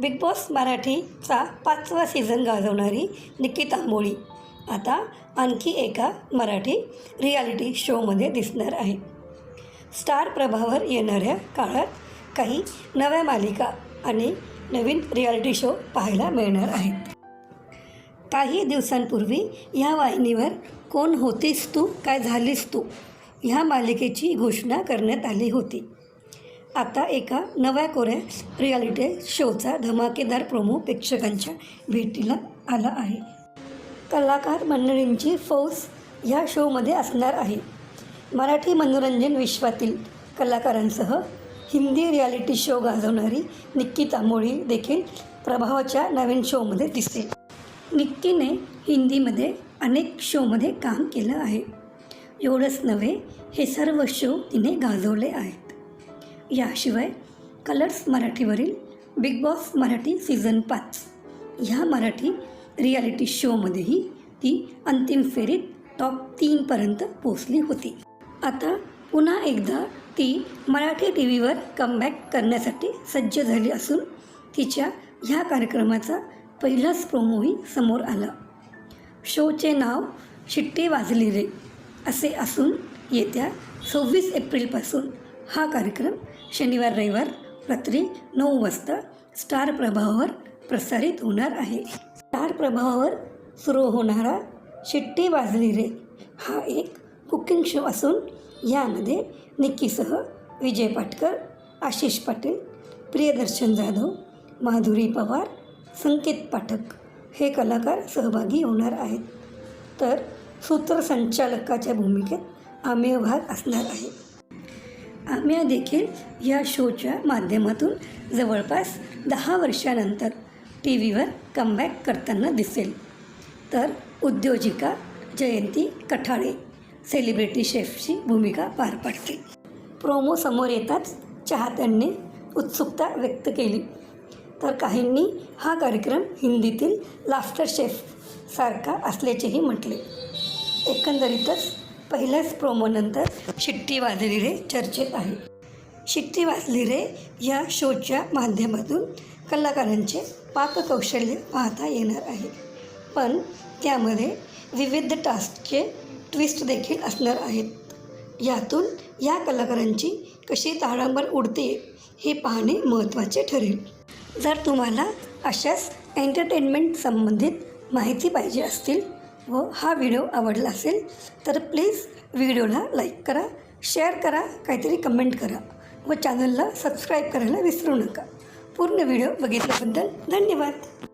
Big boss मराठीचा पाचवा season गाजवणारी Nikita मोळी आता आणखी एका मराठी रियालिटी शोमध्ये दिसणार आहे. स्टार प्रभावर येणाऱ्या काळात काही नव्या मालिका आणि नवीन रियालिटी शो पाहायला मिळणार आहेत. काही दिवसांपूर्वी या वाहिनीवर कोण होतीस तू? काय झालीस तू? ह्या मालिकेची घोषणा करण्यात आली होती. आता एका नव्या कोऱ्या रियालिटी शोचा धमाकेदार प्रोमो प्रेक्षकांच्या भेटीला आला आहे. कलाकार मंडळींची फौज ह्या शोमध्ये असणार आहे. मराठी मनोरंजन विश्वातील कलाकारांसह हिंदी रियालिटी शो गाजवणारी निक्की तांबोळी देखील प्रभावाच्या नवीन शोमध्ये दिसेल निक्कीने हिंदीमध्ये अनेक शोमध्ये काम केलं आहे. एवढंच नव्हे हे सर्व शो तिने गाजवले आहेत याशिवाय कलर्स मराठीवरील बिग बॉस मराठी सीझन पाच ह्या मराठी रियालिटी शोमध्येही ती अंतिम फेरीत टॉप तीनपर्यंत पोचली होती. आता पुन्हा एकदा ती मराठी टी व्हीवर कमबॅक करण्यासाठी सज्ज झाली असून तिच्या ह्या कार्यक्रमाचा पहिलाच प्रोमोही समोर आला. शोचे नाव शिट्टे वाजली रे असे असून येत्या सव्वीस एप्रिलपासून हा कार्यक्रम शनिवार रविवार रात्री नऊ वाजता स्टार प्रभावावर प्रसारित होणार आहे. स्टार प्रभावावर सुरू होणारा शिट्टी वाजली रे हा एक कुकिंग शो असून यामध्ये निक्कीसह विजय पाटकर आशिष पाटील प्रियदर्शन जाधव माधुरी पवार संकेत पाठक हे कलाकार सहभागी होणार आहेत. तर सूत्रसंचालकाच्या भूमिकेत आम्ही भाग असणार आहे. आम्ही देखील या शोच्या माध्यमातून जवळपास दहा वर्षानंतर टी व्हीवर कमबॅक करताना दिसेल. तर उद्योजिका जयंती कठाळे सेलिब्रिटी शेफची भूमिका पार पाडते. प्रोमो समोर येताच चाहत्यांनी उत्सुकता व्यक्त केली. तर काहींनी हा कार्यक्रम हिंदीतील लाफ्टर शेफ सारखा असल्याचेही म्हटले. एकंदरीतच पहिल्याच प्रोमोनंतर शिट्टी वाजली रे चर्चेत आहे. शिट्टी वाजली रे या शोच्या माध्यमातून कलाकारांचे पाककौशल्य पाहता येणार आहे. पण त्यामध्ये विविध टास्कचे ट्विस्ट देखील असणार आहेत. यातून या कलाकारांची कशी ताळंबळ उडते हे पाहणे महत्त्वाचे ठरेल. जर तुम्हाला अशाच एंटरटेनमेंट संबंधित माहिती पाहिजे असतील व हा व्हिडिओ आवडला असेल तर प्लीज व्हिडिओला लाईक करा शेअर करा काहीतरी कमेंट करा व चॅनलला सबस्क्राईब करायला विसरू नका. पूर्ण व्हिडिओ बघितल्याबद्दल धन्यवाद.